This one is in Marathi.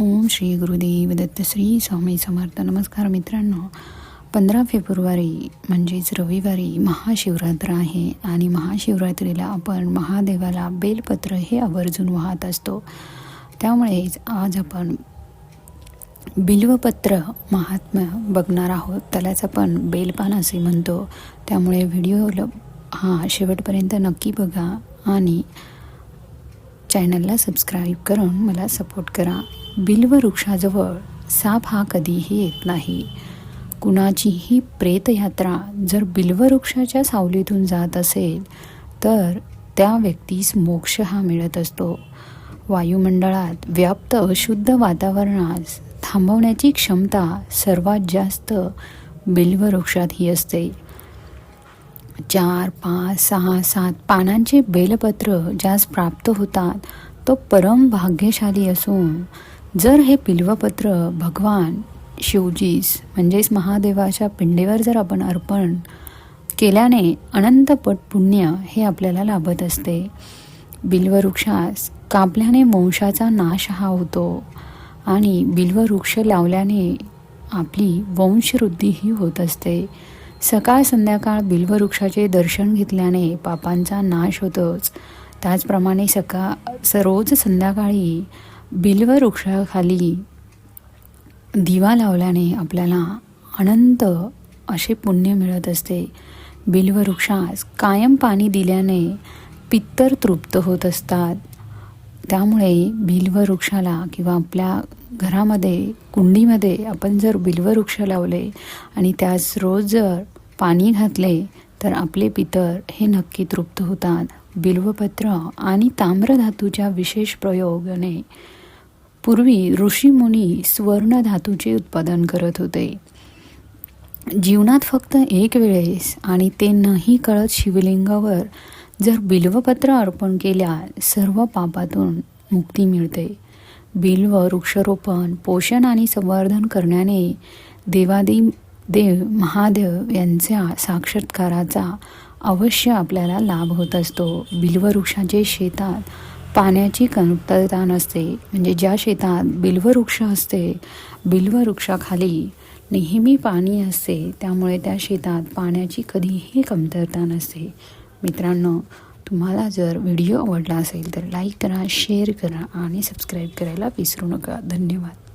ओम श्री गुरुदेव दत्त श्री स्वामी समर्थ. नमस्कार मित्रांनो. पंधरा फेब्रुवारी म्हणजेच रविवारी महाशिवरात्र आहे आणि महाशिवरात्रीला आपण महादेवाला बेलपत्र हे आवर्जून वाहत असतो. त्यामुळेच आज आपण बिल्वपत्र महात्म्य बघणार आहोत. त्यालाच आपण बेलपान असे म्हणतो. त्यामुळे व्हिडिओ हा शेवटपर्यंत नक्की बघा आणि चॅनलला सबस्क्राईब करून मला सपोर्ट करा. बिल्व वृक्षाजवळ साप हा कधीही येत नाही. कुणाचीही प्रेतयात्रा जर बिल्व वृक्षाच्या सावलीतून जात असेल तर त्या व्यक्तीस मोक्ष हा मिळत असतो. वायुमंडळात व्याप्त अशुद्ध वातावरणास थांबवण्याची क्षमता सर्वात जास्त बिल्व वृक्षात ही असते. चार पाच सहा सात पानांचे बेलपत्र ज्यास प्राप्त होतात तो परम भाग्यशाली असून जर हे पिल्वपत्र भगवान शिवजीस म्हणजेच महादेवाच्या पिंडीवर जर आपण अर्पण केल्याने अनंतपट पुण्य हे आपल्याला लाभत असते. बिल्ववृक्षास कापल्याने वंशाचा नाश हा होतो आणि बिल्ववृक्ष लावल्याने आपली वंशवृद्धी ही होत असते. सकाळ संध्याकाळ बिल्ववृक्षाचे दर्शन घेतल्याने पापांचा नाश होतोच. त्याचप्रमाणे सकाळ स रोज संध्याकाळी बिल्ववृक्षाखाली दिवा लावल्याने आपल्याला अनंत असे पुण्य मिळत असते. बिल्ववृक्षास कायम पाणी दिल्याने पित्तर तृप्त होत असतात. त्यामुळे बिल्ववृक्षाला किंवा आपल्या घरामध्ये कुंडीमध्ये आपण जर बिल्ववृक्ष लावले आणि त्यास रोज जर पाणी घातले तर आपले पितर हे नक्की तृप्त होतात. बिल्वपत्र आणि ताम्रधातूच्या विशेष प्रयोगाने. पूर्वी ऋषीमुनी स्वर्ण धातूचे उत्पादन करत होते. जीवनात फक्त एक वेळेस आणि ते नाही कळत शिवलिंगावर जर बिल्वपत्र अर्पण केल्या सर्व पापातून मुक्ती मिळते. बिल्व वृक्षारोपण पोषण आणि संवर्धन करण्याने देवादी देव महादेव यांच्या साक्षात्काराचा अवश्य आपल्याला लाभ होत असतो. बिल्ववृक्षाचे शेतात पाण्याची कमतरता नसते. म्हणजे ज्या शेतात बिल्ववृक्ष असते बिल्ववृक्षाखाली नेहमी पाणी असते त्यामुळे त्या शेतात पाण्याची कधीही कमतरता नसते. मित्रांनो तुम्हाला जर व्हिडिओ आवडला असेल तर लाईक करा शेअर करा आणि सबस्क्राईब करायला विसरू नका. धन्यवाद.